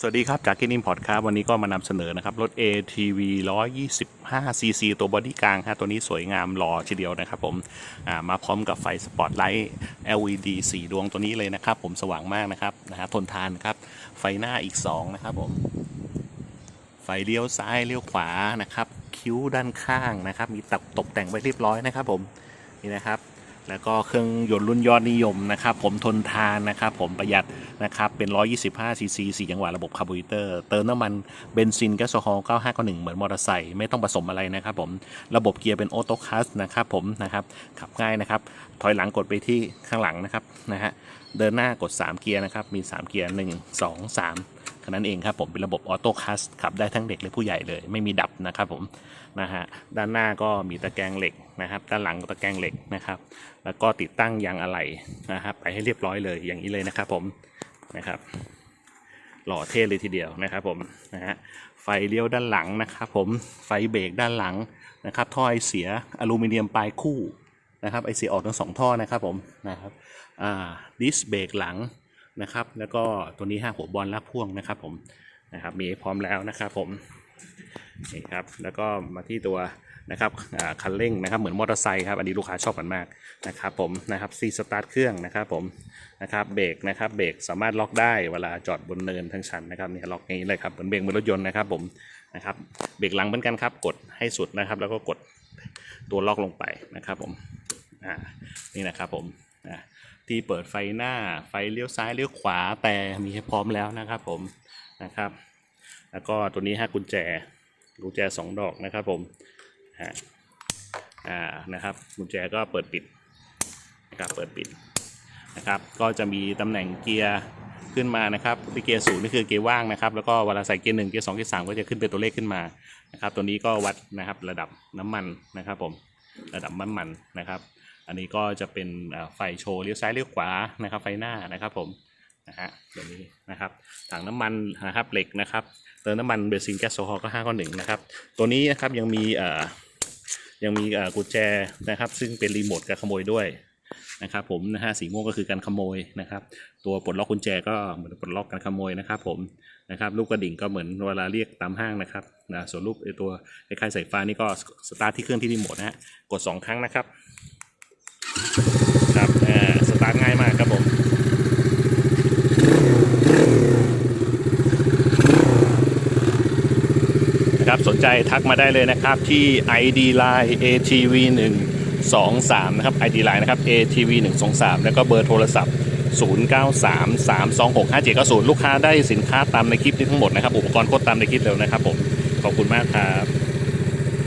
สวัสดีครับ จากกินิมพอดครับวันนี้ก็มานำเสนอนะครับ รถ ATV 125 cc ตัวบอดี้กลางฮะตัวนี้สวยงามหล่อทีเดียวนะครับผมมาพร้อมกับไฟสปอตไลท์ LED 4 ดวงตัวนี้เลยนะครับ ผมสว่างมากนะครับนะฮะทนทานครับ ไฟหน้าอีก 2 นะครับผม ไฟเลี้ยวซ้ายเลี้ยวขวานะครับ คิ้วด้านข้างนะครับ มีตกตกแต่งไว้เรียบร้อยนะครับผม นี่นะครับ แล้วก็เครื่องยนต์รุ่นยอดนิยมนะครับ ผมทนทานนะครับ ผมประหยัดนะครับ เป็น 125 ซีซี4จังหวะระบบคาร์บูเรเตอร์ เติมน้ำมันเบนซินแก๊สโซฮอล์9591 เหมือนมอเตอร์ไซค์ไม่ต้องผสมอะไรนะครับผมระบบเกียร์เป็นออโต้คัสนะครับผมนะครับขับง่ายนะครับ ถอยหลังกดไปที่ข้างหลังนะครับนะฮะเดินหน้ากด 3 เกียร์นะครับมี 3 เกียร์ 1 2 3 แค่นั้นเองครับผมเป็นระบบออโต้คัสขับได้ทั้งเด็กและผู้ใหญ่เลย ไม่มีดับนะครับผมนะฮะด้านหน้าก็มีตะแกรงเหล็กนะครับ ด้านหลังตะแกรงเหล็กนะครับ แล้วก็ติดตั้งยางอะไหล่นะครับไปให้เรียบร้อยเลยอย่างนี้เลยนะครับผมนะครับหล่อเท่เลยทีเดียวนะครับผมนะฮะไฟเลี้ยวด้านหลังนะครับผมไฟเบรกด้านหลังนะครับท่อไอเสียอลูมิเนียมปลายคู่นะครับไอเสียออกทั้งสองท่อนะครับผมนะครับอ่าดิสเบรกหลัง นะครับ แล้วก็ตัวนี้ห้าหัวบอลลากพ่วงนะครับ ผมนะครับมีพร้อมแล้วนะครับผมนี่ครับแล้วก็มาที่ตัวนะครับคันเร่งนะครับเหมือนมอเตอร์ไซค์ครับอันนี้ลูกค้าชอบกันมากนะครับผมนะครับซีสตาร์ทเครื่องนะครับผมนะครับเบรกนะครับเบรกสามารถล็อกได้เวลาจอดบนเนินทั้งชันนะครับเนี่ยล็อกงี้เลยครับเหมือนเบรกบนรถยนต์นะครับผมนะครับเบรกหลังเหมือนกันครับกดให้สุดนะครับ แล้วก็กดตัวล็อกลงไปนะครับผมอ่านี่นะครับผม ที่เปิดไฟหน้าไฟเลี้ยวซ้ายเลี้ยวขวาแต่มีให้พร้อมแล้วนะครับผมนะครับ แล้วก็ตัวนี้ฮะกุญแจกุญแจสองดอกนะครับผมฮะอ่านะครับกุญแจก็เปิดปิดนะครับเปิดปิดนะครับก็จะมีตำแหน่งเกียร์ขึ้นมานะครับที่เกียร์ศูนย์นี่คือเกียร์ว่างนะครับ แล้วก็เวลาใส่เกียร์หนึ่งเกียร์สองเกียร์สามก็จะขึ้นเป็นตัวเลขขึ้นมานะครับตัวนี้ก็วัดนะครับระดับน้ำมันนะครับผม ระดับน้ำมันนะครับ อันนี้ก็จะเป็นไฟโชว์เลี้ยวซ้ายเลี้ยวขวานะครับ ไฟหน้านะครับผมนะฮะตัวนี้นะครับถังน้ำมันนะครับเหล็กนะครับเติมน้ำมันเบนซินแก๊สโซฮอลก็ห้าก้อนหนึ่งนะครับ ตัวนี้นะครับยังมีเอ่อยังมีกุญแจนะครับ ซึ่งเป็นรีโมทการขโมยด้วย นะครับผมนะฮะสีม่วงก็คือการขโมยนะครับ ตัวปลดล็อกกุญแจก็เหมือนปลดล็อกการขโมยนะครับผมนะครับลูกกระดิ่งก็เหมือนเวลาเรียกตามห้างนะครับนะส่วนลูกไอตัวคล้ายๆสายฟ้านี่ก็สตาร์ทที่เครื่องที่รีโมทนะฮะกด 2 ครั้งนะครับครับสตาร์ทง่ายมากครับผมครับสนใจทักมาได้เลยนะครับที่ ID Line ATV1 123 นะครับ ID Line นะครับ ATV 123 แล้วก็เบอร์โทรศัพท์ 0933265790 ลูกค้าได้สินค้าตามในคลิปนี้ทั้งหมดนะครับ อุปกรณ์โคตรตามในคลิปเลยนะครับผม ขอบคุณมากครับ